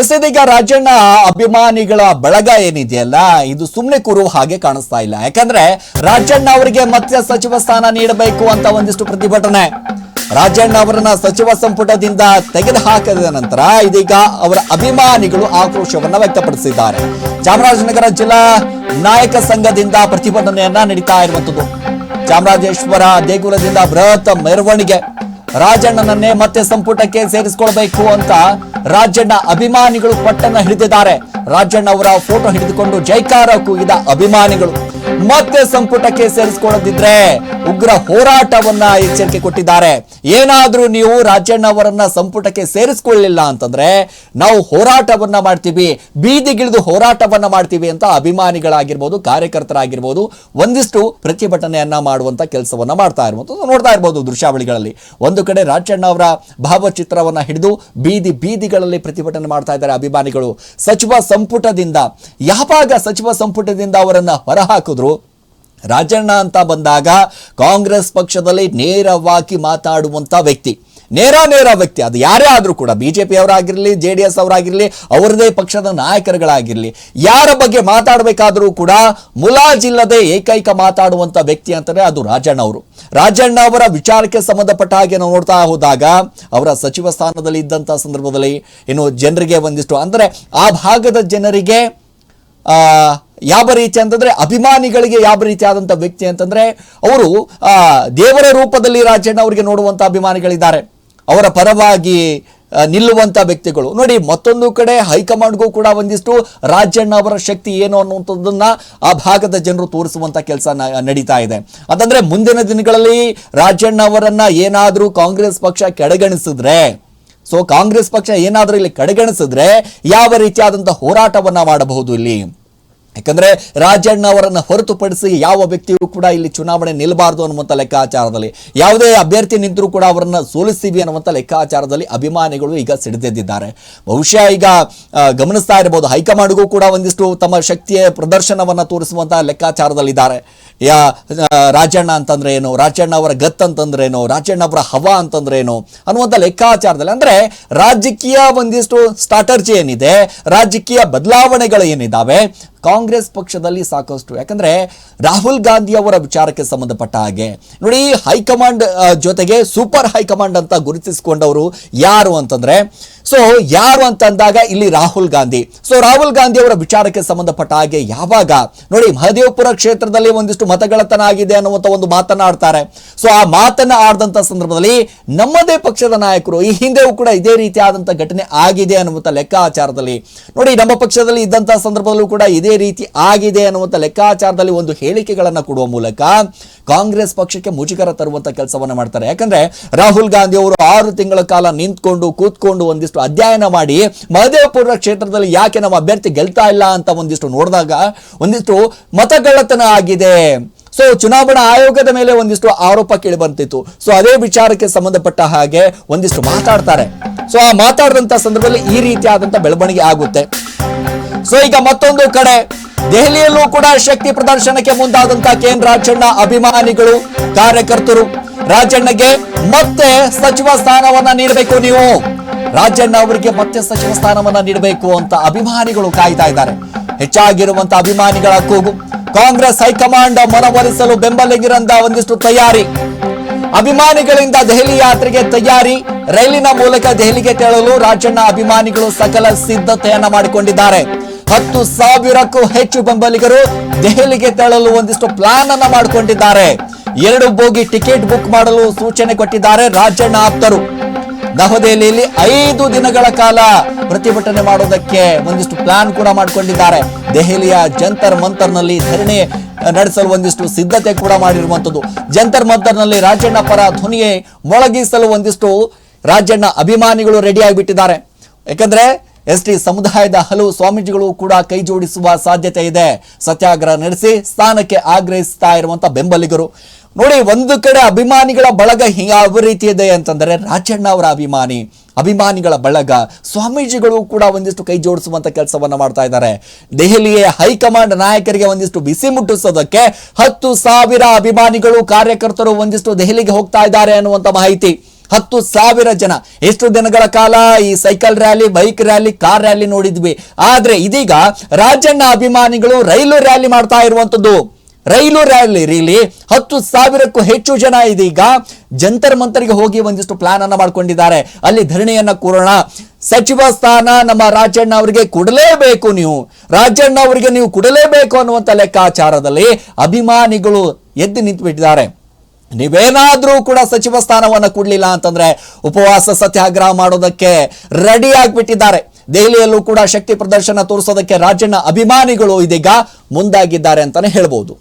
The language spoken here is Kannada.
ಎಸ್ ಇದೀಗ ರಾಜಣ್ಣ ಅಭಿಮಾನಿಗಳ ಬಳಗ ಏನಿದೆಯಲ್ಲ, ಇದು ಸುಮ್ಮನೆ ಕೂರುವ ಹಾಗೆ ಕಾಣಿಸ್ತಾ ಇಲ್ಲ. ಯಾಕಂದ್ರೆ ರಾಜಣ್ಣ ಅವರಿಗೆ ಮತ್ತೆ ಸಚಿವ ಸ್ಥಾನ ನೀಡಬೇಕು ಅಂತ ಒಂದಿಷ್ಟು ಪ್ರತಿಭಟನೆ. ರಾಜಣ್ಣ ಅವರನ್ನ ಸಚಿವ ಸಂಪುಟದಿಂದ ತೆಗೆದು ಹಾಕಿದ ನಂತರ ಇದೀಗ ಅವರ ಅಭಿಮಾನಿಗಳು ಆಕ್ರೋಶವನ್ನ ವ್ಯಕ್ತಪಡಿಸಿದ್ದಾರೆ. ಚಾಮರಾಜನಗರ ಜಿಲ್ಲಾ ನಾಯಕ ಸಂಘದಿಂದ ಪ್ರತಿಭಟನೆಯನ್ನ ನಡೀತಾ ಇರುವಂತದ್ದು ಚಾಮರಾಜೇಶ್ವರ ದೇಗುಲದಿಂದ ಬೃಹತ್ ಮೆರವಣಿಗೆ. ರಾಜಣ್ಣನನ್ನೇ ಮತ್ತೆ ಸಂಪುಟಕ್ಕೆ ಸೇರಿಸಿಕೊಳ್ಬೇಕು ಅಂತ ರಾಜಣ್ಣ ಅಭಿಮಾನಿಗಳು ಪಟ್ಟನ್ನ ಹಿಡಿದಿದ್ದಾರೆ. ರಾಜಣ್ಣ ಅವರ ಫೋಟೋ ಹಿಡಿದುಕೊಂಡು ಜೈಕಾರ ಕೂಗಿದ ಅಭಿಮಾನಿಗಳು. ಮತ್ತೆ ಸಂಪುಟಕ್ಕೆ ಸೇರಿಸಿಕೊಳ್ಳದಿದ್ರೆ ಉಗ್ರ ಹೋರಾಟವನ್ನ ಎಚ್ಚರಿಕೆ ಕೊಟ್ಟಿದ್ದಾರೆ. ಏನಾದ್ರೂ ನೀವು ರಾಜಣ್ಣ ಅವರನ್ನ ಸಂಪುಟಕ್ಕೆ ಸೇರಿಸಿಕೊಳ್ಳಿಲ್ಲ ಅಂತಂದ್ರೆ ನಾವು ಹೋರಾಟವನ್ನ ಮಾಡ್ತೀವಿ, ಬೀದಿಗಿಳಿದು ಹೋರಾಟವನ್ನ ಮಾಡ್ತೀವಿ ಅಂತ ಅಭಿಮಾನಿಗಳಾಗಿರ್ಬೋದು, ಕಾರ್ಯಕರ್ತರಾಗಿರ್ಬೋದು ಒಂದಿಷ್ಟು ಪ್ರತಿಭಟನೆಯನ್ನ ಮಾಡುವಂತ ಕೆಲಸವನ್ನ ಮಾಡ್ತಾ ಇರುವಂತದ್ದು ನೋಡ್ತಾ ಇರ್ಬೋದು ದೃಶ್ಯಾವಳಿಗಳಲ್ಲಿ. ಒಂದು ಕಡೆ ರಾಜಣ್ಣ ಅವರ ಭಾವಚಿತ್ರವನ್ನ ಹಿಡಿದು ಬೀದಿ ಬೀದಿಗಳಲ್ಲಿ ಪ್ರತಿಭಟನೆ ಮಾಡ್ತಾ ಇದ್ದಾರೆ ಅಭಿಮಾನಿಗಳು. ಸಚಿವ ಸಂಪುಟದಿಂದ, ಯಾವಾಗ ಸಚಿವ ಸಂಪುಟದಿಂದ ಅವರನ್ನ ಹೊರಹಾಕಿದ್ರು? ರಾಜಣ್ಣ ಅಂತ ಬಂದಾಗ ಕಾಂಗ್ರೆಸ್ ಪಕ್ಷದಲ್ಲಿ ನೇರವಾಗಿ ಮಾತಾಡುವಂಥ ವ್ಯಕ್ತಿ. ನೇರ ನೇರ ವ್ಯಕ್ತಿ. ಅದು ಯಾರೇ ಆದರೂ ಕೂಡ ಬಿಜೆಪಿ ಅವರಾಗಿರಲಿ ಜೆ ಡಿ ಎಸ್ ಅವರಾಗಿರಲಿ, ಅವರದೇ ಪಕ್ಷದ ನಾಯಕರುಗಳಾಗಿರಲಿ, ಯಾರ ಬಗ್ಗೆ ಮಾತಾಡಬೇಕಾದರೂ ಕೂಡ ಮುಲಾಜಿಲ್ಲದೆ ಏಕೈಕ ಮಾತಾಡುವಂಥ ವ್ಯಕ್ತಿ ಅಂತಲೇ ಅದು ರಾಜಣ್ಣ ಅವರು. ರಾಜಣ್ಣ ಅವರ ವಿಚಾರಕ್ಕೆ ಸಂಬಂಧಪಟ್ಟ ಹಾಗೆ ನಾವು ನೋಡ್ತಾ ಹೋದಾಗ ಅವರ ಸಚಿವ ಸ್ಥಾನದಲ್ಲಿ ಇದ್ದಂಥ ಸಂದರ್ಭದಲ್ಲಿ ಇನ್ನು ಜನರಿಗೆ ಒಂದಿಷ್ಟು, ಅಂದರೆ ಆ ಭಾಗದ ಜನರಿಗೆ ಯಾವ ರೀತಿ ಅಂತಂದ್ರೆ ಅಭಿಮಾನಿಗಳಿಗೆ ಯಾವ ರೀತಿಯಾದಂಥ ವ್ಯಕ್ತಿ ಅಂತಂದ್ರೆ ಅವರು ದೇವರ ರೂಪದಲ್ಲಿ ರಾಜಣ್ಣ ಅವರಿಗೆ ನೋಡುವಂತ ಅಭಿಮಾನಿಗಳಿದ್ದಾರೆ. ಅವರ ಪರವಾಗಿ ನಿಲ್ಲುವಂಥ ವ್ಯಕ್ತಿಗಳು. ನೋಡಿ, ಮತ್ತೊಂದು ಕಡೆ ಹೈಕಮಾಂಡ್ಗೂ ಕೂಡ ಒಂದಿಷ್ಟು ರಾಜಣ್ಣ ಅವರ ಶಕ್ತಿ ಏನು ಅನ್ನುವಂಥದ್ದನ್ನು ಆ ಭಾಗದ ಜನರು ತೋರಿಸುವಂತ ಕೆಲಸ ನಡೀತಾ ಇದೆ. ಅಂತಂದ್ರೆ ಮುಂದಿನ ದಿನಗಳಲ್ಲಿ ರಾಜಣ್ಣ ಅವರನ್ನ ಏನಾದರೂ ಕಾಂಗ್ರೆಸ್ ಪಕ್ಷ ಕೆಳಗಣಿಸಿದ್ರೆ ಸೊ ಕಾಂಗ್ರೆಸ್ ಪಕ್ಷ ಏನಾದರೂ ಇಲ್ಲಿ ಕಡೆಗಣಿಸಿದ್ರೆ ಯಾವ ರೀತಿಯಾದಂಥ ಹೋರಾಟವನ್ನು ಮಾಡಬಹುದು ಇಲ್ಲಿ? ಯಾಕಂದ್ರೆ ರಾಜಣ್ಣ ಅವರನ್ನು ಹೊರತುಪಡಿಸಿ ಯಾವ ವ್ಯಕ್ತಿಯೂ ಕೂಡ ಇಲ್ಲಿ ಚುನಾವಣೆ ನಿಲ್ಲಬಾರದು ಅನ್ನುವಂಥ ಲೆಕ್ಕಾಚಾರದಲ್ಲಿ, ಯಾವುದೇ ಅಭ್ಯರ್ಥಿ ನಿಂತರೂ ಕೂಡ ಅವರನ್ನು ಸೋಲಿಸ್ತೀವಿ ಅನ್ನುವಂಥ ಲೆಕ್ಕಾಚಾರದಲ್ಲಿ ಅಭಿಮಾನಿಗಳು ಈಗ ಸಿಡಿದೆದ್ದಿದ್ದಾರೆ. ಬಹುಶಃ ಈಗ ಗಮನಿಸ್ತಾ ಇರಬಹುದು ಹೈಕಮಾಂಡ್ಗೂ ಕೂಡ ಒಂದಿಷ್ಟು ತಮ್ಮ ಶಕ್ತಿಯ ಪ್ರದರ್ಶನವನ್ನು ತೋರಿಸುವಂತಹ ಲೆಕ್ಕಾಚಾರದಲ್ಲಿದ್ದಾರೆ. ಯಾ ರಾಜಣ್ಣ ಅಂತಂದ್ರೆ ಏನು ರಾಜಣ್ಣ ಅವರ ಗತ್ ಅಂತಂದ್ರೆ ಏನು ರಾಜಣ್ಣ ಅವರ ಹವಾ ಅಂತಂದ್ರೆ ಏನು ಅನ್ನುವಂಥ ಲೆಕ್ಕಾಚಾರದಲ್ಲಿ, ಅಂದ್ರೆ ರಾಜಕೀಯ ಒಂದಿಷ್ಟು ಸ್ಟ್ರಾಟರ್ಜಿ ಏನಿದೆ, ರಾಜಕೀಯ ಬದಲಾವಣೆಗಳು ಏನಿದ್ದಾವೆ ಕಾಂಗ್ರೆಸ್ ಪಕ್ಷದಲ್ಲಿ ಸಾಕಷ್ಟು. ಯಾಕಂದ್ರೆ ರಾಹುಲ್ ಗಾಂಧಿ ಅವರ ವಿಚಾರಕ್ಕೆ ಸಂಬಂಧಪಟ್ಟ ಹಾಗೆ. ನೋಡಿ, ಹೈಕಮಾಂಡ್ ಜೊತೆಗೆ ಸೂಪರ್ ಹೈಕಮಾಂಡ್ ಅಂತ ಗುರುತಿಸಿಕೊಂಡವರು ಯಾರು ಅಂತಂದ್ರೆ, ಸೊ, ಯಾರು ಅಂತ ಅಂದಾಗ ಇಲ್ಲಿ ರಾಹುಲ್ ಗಾಂಧಿ. ಸೊ, ರಾಹುಲ್ ಗಾಂಧಿ ಅವರ ವಿಚಾರಕ್ಕೆ ಸಂಬಂಧಪಟ್ಟ ಹಾಗೆ ಯಾವಾಗ? ನೋಡಿ, ಮಹದೇವಪುರ ಕ್ಷೇತ್ರದಲ್ಲಿ ಒಂದಿಷ್ಟು ಮತಗಳತನ ಆಗಿದೆ ಅನ್ನುವಂಥ ಒಂದು ಮಾತನ್ನ ಆಡ್ತಾರೆ. ಸೊ, ಆ ಮಾತನ್ನ ಆಡಿದಂಥ ಸಂದರ್ಭದಲ್ಲಿ ನಮ್ಮದೇ ಪಕ್ಷದ ನಾಯಕರು, ಈ ಹಿಂದೆಯೂ ಕೂಡ ಇದೇ ರೀತಿಯಾದಂಥ ಘಟನೆ ಆಗಿದೆ ಅನ್ನುವಂಥ ಲೆಕ್ಕಾಚಾರದಲ್ಲಿ. ನೋಡಿ, ನಮ್ಮ ಪಕ್ಷದಲ್ಲಿ ಇದ್ದಂಥ ಸಂದರ್ಭದಲ್ಲೂ ಕೂಡ ಇದೇ ರೀತಿ ಆಗಿದೆ ಅನ್ನುವಂಥ ಲೆಕ್ಕಾಚಾರದಲ್ಲಿ ಒಂದು ಹೇಳಿಕೆಗಳನ್ನು ಕೊಡುವ ಮೂಲಕ ಕಾಂಗ್ರೆಸ್ ಪಕ್ಷಕ್ಕೆ ಮುಜುಗರ ತರುವಂತ ಕೆಲಸವನ್ನು ಮಾಡ್ತಾರೆ. ಯಾಕಂದ್ರೆ ರಾಹುಲ್ ಗಾಂಧಿ ಅವರು ಆರು ತಿಂಗಳ ಕಾಲ ನಿಂತ್ಕೊಂಡು, ಕೂತ್ಕೊಂಡು ಒಂದಿಷ್ಟು ಅಧ್ಯಯನ ಮಾಡಿ ಮಹದೇವಪುರ ಕ್ಷೇತ್ರದಲ್ಲಿ ಯಾಕೆ ನಮ್ಮ ಅಭ್ಯರ್ಥಿ ಗೆಲ್ತಾ ಇಲ್ಲ ಅಂತ ಒಂದಿಷ್ಟು ನೋಡಿದಾಗ ಒಂದಿಷ್ಟು ಮತಗಳ್ಳತನ ಆಗಿದೆ. ಸೊ ಚುನಾವಣಾ ಆಯೋಗದ ಮೇಲೆ ಒಂದಿಷ್ಟು ಆರೋಪ ಕೇಳಿ ಬಂತಿತ್ತು. ಸೊ ಅದೇ ವಿಚಾರಕ್ಕೆ ಸಂಬಂಧಪಟ್ಟ ಹಾಗೆ ಒಂದಿಷ್ಟು ಮಾತಾಡ್ತಾರೆ. ಸೊ ಆ ಮಾತಾಡಿದಂತ ಸಂದರ್ಭದಲ್ಲಿ ಈ ರೀತಿಯಾದಂತ ಬೆಳವಣಿಗೆ ಆಗುತ್ತೆ. ಸೊ ಈಗ ಮತ್ತೊಂದು ಕಡೆ, ದೆಹಲಿಯಲ್ಲೂ ಕೂಡ ಶಕ್ತಿ ಪ್ರದರ್ಶನಕ್ಕೆ ಮುಂದಾದಂತ ಕೇಂದ್ರ ರಾಜಣ್ಣ ಅಭಿಮಾನಿಗಳು, ಕಾರ್ಯಕರ್ತರು. ರಾಜಣ್ಣಗೆ ಮತ್ತೆ ಸಚಿವ ಸ್ಥಾನವನ್ನ ನೀಡಬೇಕು ನೀವು. ರಾಜಣ್ಣ ಅವರಿಗೆ ಮತ್ತೆ ಸಚಿವ ಸ್ಥಾನವನ್ನ ನೀಡಬೇಕು ಅಂತ ಅಭಿಮಾನಿಗಳು ಕಾಯ್ತಾ ಇದ್ದಾರೆ. ಹೆಚ್ಚಾಗಿರುವಂತ ಅಭಿಮಾನಿಗಳ ಕೂಗು. ಕಾಂಗ್ರೆಸ್ ಹೈಕಮಾಂಡ್ ಮನವೊಲಿಸಲು ಬೆಂಬಲಿಗಿರಂತ ಒಂದಿಷ್ಟು ತಯಾರಿ. ಅಭಿಮಾನಿಗಳಿಂದ ದೆಹಲಿ ಯಾತ್ರೆಗೆ ತಯಾರಿ. ರೈಲಿನ ಮೂಲಕ ದೆಹಲಿಗೆ ತೆರಳಲು ರಾಜಣ್ಣ ಅಭಿಮಾನಿಗಳು ಸಕಲ ಸಿದ್ಧತೆಯನ್ನ ಮಾಡಿಕೊಂಡಿದ್ದಾರೆ. ಹತ್ತು ಸಾವಿರಕ್ಕೂ ಹೆಚ್ಚು ಬೆಂಬಲಿಗರು ದೆಹಲಿಗೆ ತೆರಳಲು ಒಂದಿಷ್ಟು ಪ್ಲಾನ್ ಅನ್ನ ಮಾಡಿಕೊಂಡಿದ್ದಾರೆ. ಎರಡು ಬೋಗಿ ಟಿಕೆಟ್ ಬುಕ್ ಮಾಡಲು ಸೂಚನೆ ಕೊಟ್ಟಿದ್ದಾರೆ ರಾಜಣ್ಣ ಆಪ್ತರು. ನವದೆಹಲಿಯಲ್ಲಿ ಐದು ದಿನಗಳ ಕಾಲ ಪ್ರತಿಭಟನೆ ಮಾಡೋದಕ್ಕೆ ಒಂದಿಷ್ಟು ಪ್ಲಾನ್ ಕೂಡ ಮಾಡಿಕೊಂಡಿದ್ದಾರೆ. ದೆಹಲಿಯ ಜಂತರ್ ಮಂತರ್ನಲ್ಲಿ ಧರಣಿ ನಡೆಸಲು ಒಂದಿಷ್ಟು ಸಿದ್ಧತೆ ಕೂಡ ಮಾಡಿರುವಂತದ್ದು ಜಂತರ್ ಮಂತರ್ನಲ್ಲಿ ರಾಜಣ್ಣ ಪರ ಧ್ವನಿಯೇ ಮೊಳಗಿಸಲು ಒಂದಿಷ್ಟು ರಾಜಣ್ಣ ಅಭಿಮಾನಿಗಳು ರೆಡಿ ಆಗಿಬಿಟ್ಟಿದ್ದಾರೆ. ಯಾಕಂದ್ರೆ ಎಸ್ ಟಿ ಸಮುದಾಯದ ಹಲವು ಸ್ವಾಮೀಜಿಗಳು ಕೂಡ ಕೈಜೋಡಿಸುವ ಸಾಧ್ಯತೆ ಇದೆ. ಸತ್ಯಾಗ್ರಹ ನಡೆಸಿ ಸ್ಥಾನಕ್ಕೆ ಆಗ್ರಹಿಸ್ತಾ ಇರುವಂತ ಬೆಂಬಲಿಗರು. ನೋಡಿ, ಒಂದು ಕಡೆ ಅಭಿಮಾನಿಗಳ ಬಳಗ ಯಾವ ರೀತಿ ಇದೆ ಅಂತಂದ್ರೆ ರಾಜಣ್ಣ ಅವರ ಅಭಿಮಾನಿ. ಅಭಿಮಾನಿಗಳ ಬಳಗ. ಸ್ವಾಮೀಜಿಗಳು ಕೂಡ ಒಂದಿಷ್ಟು ಕೈ ಜೋಡಿಸುವಂತ ಕೆಲಸವನ್ನ ಮಾಡ್ತಾ ಇದ್ದಾರೆ. ದೆಹಲಿಯ ಹೈಕಮಾಂಡ್ ನಾಯಕರಿಗೆ ಒಂದಿಷ್ಟು ಬಿಸಿ ಮುಟ್ಟಿಸೋದಕ್ಕೆ ಹತ್ತು ಸಾವಿರ ಅಭಿಮಾನಿಗಳು ಕಾರ್ಯಕರ್ತರು ಒಂದಿಷ್ಟು ದೆಹಲಿಗೆ ಹೋಗ್ತಾ ಇದ್ದಾರೆ ಅನ್ನುವಂತ ಮಾಹಿತಿ. ಹತ್ತು ಸಾವಿರ ಜನ. ಎಷ್ಟು ದಿನಗಳ ಕಾಲ ಈ cycle rally, bike rally, car rally ನೋಡಿದ್ವಿ. ಆದ್ರೆ ಇದೀಗ ರಾಜಣ್ಣ ಅಭಿಮಾನಿಗಳು ರೈಲು ರ್ಯಾಲಿ ಮಾಡ್ತಾ ಇರುವಂತದ್ದು. ರೈಲು ರ್ಯಾಲಿ ರೀಲಿ ಹತ್ತು ಸಾವಿರಕ್ಕೂ ಹೆಚ್ಚು ಜನ ಇದೀಗ ಜಂತರ್ ಮಂತರಿಗೆ ಹೋಗಿ ಒಂದಿಷ್ಟು ಪ್ಲಾನ್ ಅನ್ನ ಮಾಡ್ಕೊಂಡಿದ್ದಾರೆ. ಅಲ್ಲಿ ಧರಣಿಯನ್ನ ಕೂರೋಣ. ಸಚಿವ ಸ್ಥಾನ ನಮ್ಮ ರಾಜಣ್ಣ ಅವರಿಗೆ ಕೊಡಲೇಬೇಕು ನೀವು. ರಾಜಣ್ಣ ಅವರಿಗೆ ನೀವು ಕೊಡಲೇಬೇಕು ಅನ್ನುವಂತ ಲೆಕ್ಕಾಚಾರದಲ್ಲಿ ಅಭಿಮಾನಿಗಳು ಎದ್ದು ನಿಂತುಬಿಟ್ಟಿದ್ದಾರೆ. ನೀವೇನಾದ್ರೂ ಕೂಡ ಸಚಿವ ಸ್ಥಾನವನ್ನು ಕೊಡಲಿಲ್ಲ ಅಂತಂದ್ರೆ ಉಪವಾಸ ಸತ್ಯಾಗ್ರಹ ಮಾಡೋದಕ್ಕೆ ರೆಡಿ ಆಗಿಬಿಟ್ಟಿದ್ದಾರೆ. ದೆಹಲಿಯಲ್ಲೂ ಕೂಡ ಶಕ್ತಿ ಪ್ರದರ್ಶನ ತೋರಿಸೋದಕ್ಕೆ ರಾಜಣ್ಣ ಅಭಿಮಾನಿಗಳು ಇದೀಗ ಮುಂದಾಗಿದ್ದಾರೆ ಅಂತಾನೆ ಹೇಳ್ಬೋದು.